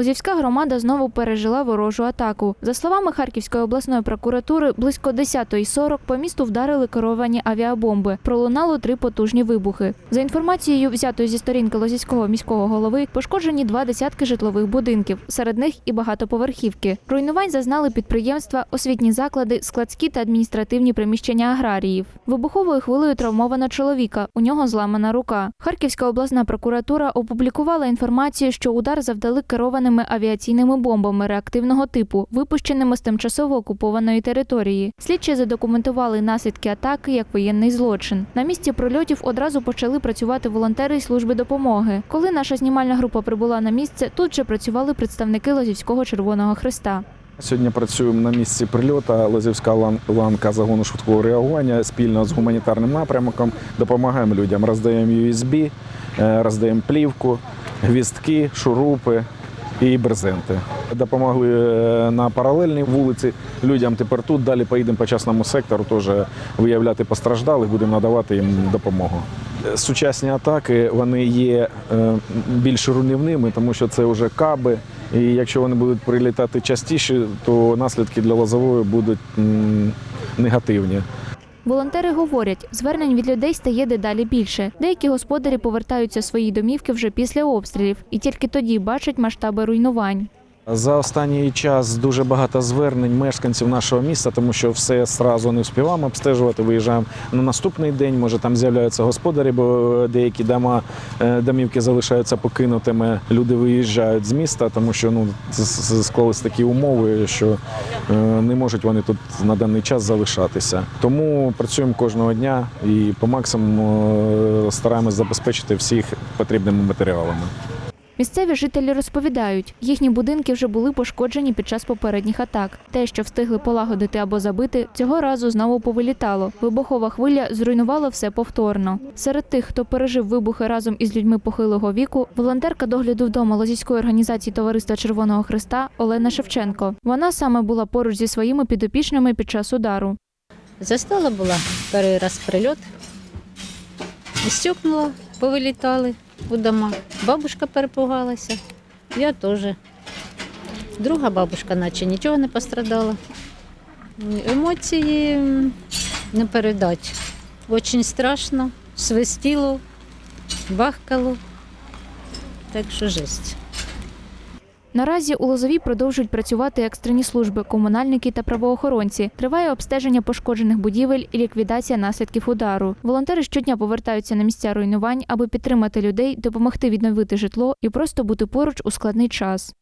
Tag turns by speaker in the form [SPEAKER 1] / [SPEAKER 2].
[SPEAKER 1] Лозівська громада знову пережила ворожу атаку. За словами Харківської обласної прокуратури, близько 10.40 по місту вдарили керовані авіабомби. Пролунало три потужні вибухи. За інформацією, взятою зі сторінки Лозівського міського голови, пошкоджені два десятки житлових будинків, серед них і багатоповерхівки. Руйнувань зазнали підприємства, освітні заклади, складські та адміністративні приміщення аграріїв. Вибуховою хвилею травмовано чоловіка. У нього зламана рука. Харківська обласна прокуратура опублікувала інформацію, що удар завдали керованими авіаційними бомбами реактивного типу, випущеними з тимчасово окупованої території. Слідчі задокументували наслідки атаки як воєнний злочин. На місці прольотів одразу почали працювати волонтери із служби допомоги. Коли наша знімальна група прибула на місце, тут же працювали представники Лозівського Червоного Христа.
[SPEAKER 2] Сьогодні працюємо на місці прильоту Лозівська ланка загону швидкого реагування спільно з гуманітарним напрямком. Допомагаємо людям, роздаємо USB, е, роздаємо плівку, гвіздки, шурупи і брезенти. Допомогли е, на паралельній вулиці людям. Тепер тут далі поїдемо по частному сектору, теж виявляти постраждалих, будемо надавати їм допомогу. Сучасні атаки вони є е, більш руйнівними, тому що це вже каби. І якщо вони будуть прилітати частіше, то наслідки для лозової будуть негативні.
[SPEAKER 1] Волонтери говорять, звернень від людей стає дедалі більше. Деякі господарі повертаються свої домівки вже після обстрілів, і тільки тоді бачать масштаби руйнувань.
[SPEAKER 2] За останній час дуже багато звернень мешканців нашого міста, тому що все одразу не встигаємо обстежувати. Виїжджаємо на наступний день. Може там з'являються господарі, бо деякі дома е, домівки залишаються покинутими. Люди виїжджають з міста, тому що ну склались такі умови, що е, не можуть вони тут на даний час залишатися. Тому працюємо кожного дня і по максимуму е, стараємось забезпечити всіх потрібними матеріалами.
[SPEAKER 1] Місцеві жителі розповідають, їхні будинки вже були пошкоджені під час попередніх атак. Те, що встигли полагодити або забити, цього разу знову повилітало. Вибухова хвиля зруйнувала все повторно. Серед тих, хто пережив вибухи разом із людьми похилого віку, волонтерка догляду вдома Лозівської організації Товариства Червоного Христа Олена Шевченко. Вона саме була поруч зі своїми підопічними під час удару.
[SPEAKER 3] Застала була перший раз прильот. Стюкнула, повилітали у дома. Бабушка перепугалася, я теж. Друга бабушка, наче нічого не пострадала. Емоції не передати. Дуже страшно, свистіло, бахкало. Так що жесть.
[SPEAKER 1] Наразі у Лозові продовжують працювати екстрені служби, комунальники та правоохоронці. Триває обстеження пошкоджених будівель і ліквідація наслідків удару. Волонтери щодня повертаються на місця руйнувань, аби підтримати людей, допомогти відновити житло і просто бути поруч у складний час.